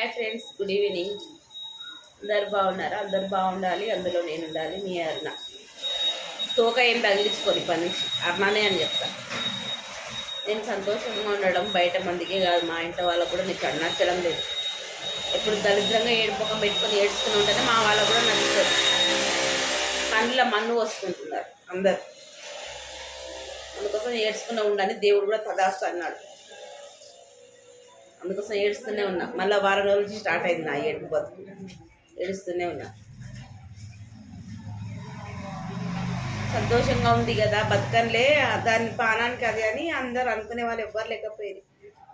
Hi friends good evening అందరు బాగున్నారా? అందరు బాగుండాలి. అందులో నేను ఉండాలి మీ అరుణ. తోక ఏం తగిలించుకొని పని? అన్నానే అని చెప్తా. నేను సంతోషంగా ఉండడం బయట మందికే కాదు. మా ఇంట్లో వాళ్ళకు కూడా నీకు నచ్చడం లేదు. ఎప్పుడు దరిద్రంగా ఏడుపకం పెట్టుకొని ఏడుస్తూనే ఉంటేనే మా వాళ్ళకు కూడా నచ్చుతుంది. కళ్ళ మన్ను వస్తుంటున్నారు అందరు. అందుకోసం ఏడ్చుకునే ఉండని దేవుడు కూడా తదాస్తు అన్నాడు. అందుకోసం ఏడుస్తూనే ఉన్నా. మళ్ళీ వారం రోజుల నుంచి స్టార్ట్ అయింది నా ఏడుపు బతుకు. ఏడుస్తూనే ఉన్నా. సంతోషంగా ఉంది కదా బతకన్లే దాని పానానికి అది అని అందరు అనుకునే వాళ్ళు ఎవ్వరు లేకపోయారు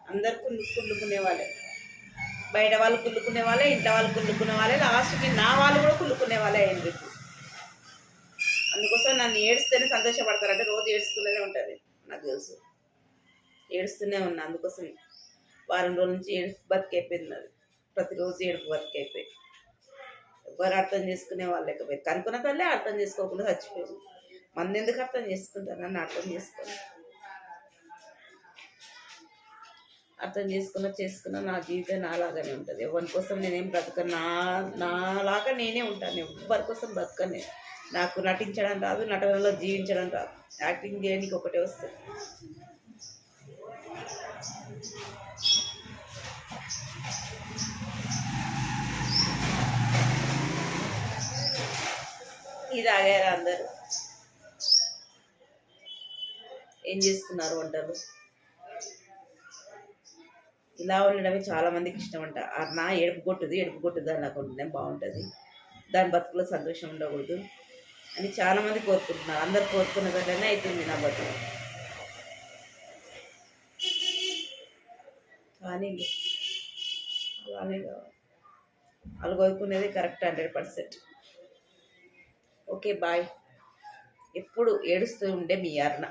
అందరు కుళ్ళు కుళ్ళుకునే వాళ్ళే. బయట వాళ్ళు కుళ్ళుకునే వాళ్ళే ఇంట్లో వాళ్ళు కుళ్ళుకునే వాళ్ళే లాస్ట్కి నా వాళ్ళు కూడా కుళ్ళుకునే వాళ్ళే అయింది అందుకోసం నన్ను ఏడుస్తూనే సంతోషపడతారంటే రోజు ఏడుస్తూనే ఉంటుంది నాకు తెలుసు. ఏడుస్తూనే ఉన్నా అందుకోసం. వారం రోజుల నుంచి ఏడుపు బతికైపోయింది అది ప్రతిరోజు ఏడుపు బతికైపోయింది. ఎవరు అర్థం చేసుకునే వాళ్ళు లేకపోయింది కనుక్కున్న తల్లే అర్థం చేసుకోకుండా చచ్చిపోయింది. మంది ఎందుకు అర్థం చేసుకుంటారు? నన్ను అర్థం చేసుకోండి అర్థం చేసుకున్న చేసుకున్న నా జీవితం నాలాగానే ఉంటుంది. ఎవరి కోసం నేనేం బ్రతకను? నా నాలాగా నేనే ఉంటాను. ఎవరి కోసం బ్రతకను నాకు నటించడం రాదు నటనలో జీవించడం రాదు. యాక్టింగ్ చేయడానికి ఒకటే వస్తుంది. ఇది ఆగారు అందరు. ఏం చేసుకున్నారు వంటలు? ఇలా ఉండడమే చాలా మందికి ఇష్టం అంట నా ఏడుపు కొట్టుది ఏడుపు కొట్టుది అని నాకు బాగుంటుంది. దాని బతుకులో సంతోషం ఉండకూడదు అని చాలామంది కోరుకుంటున్నారు. అందరు కోరుకున్న కంటేనే అవుతుంది నా బతుకు. కానీ అలానే కావాలి. వాళ్ళు కోరుకునేది correct hundred percent. Okay bye. ఎప్పుడు ఏడుస్తూ ఉండే మీ అర్ణ.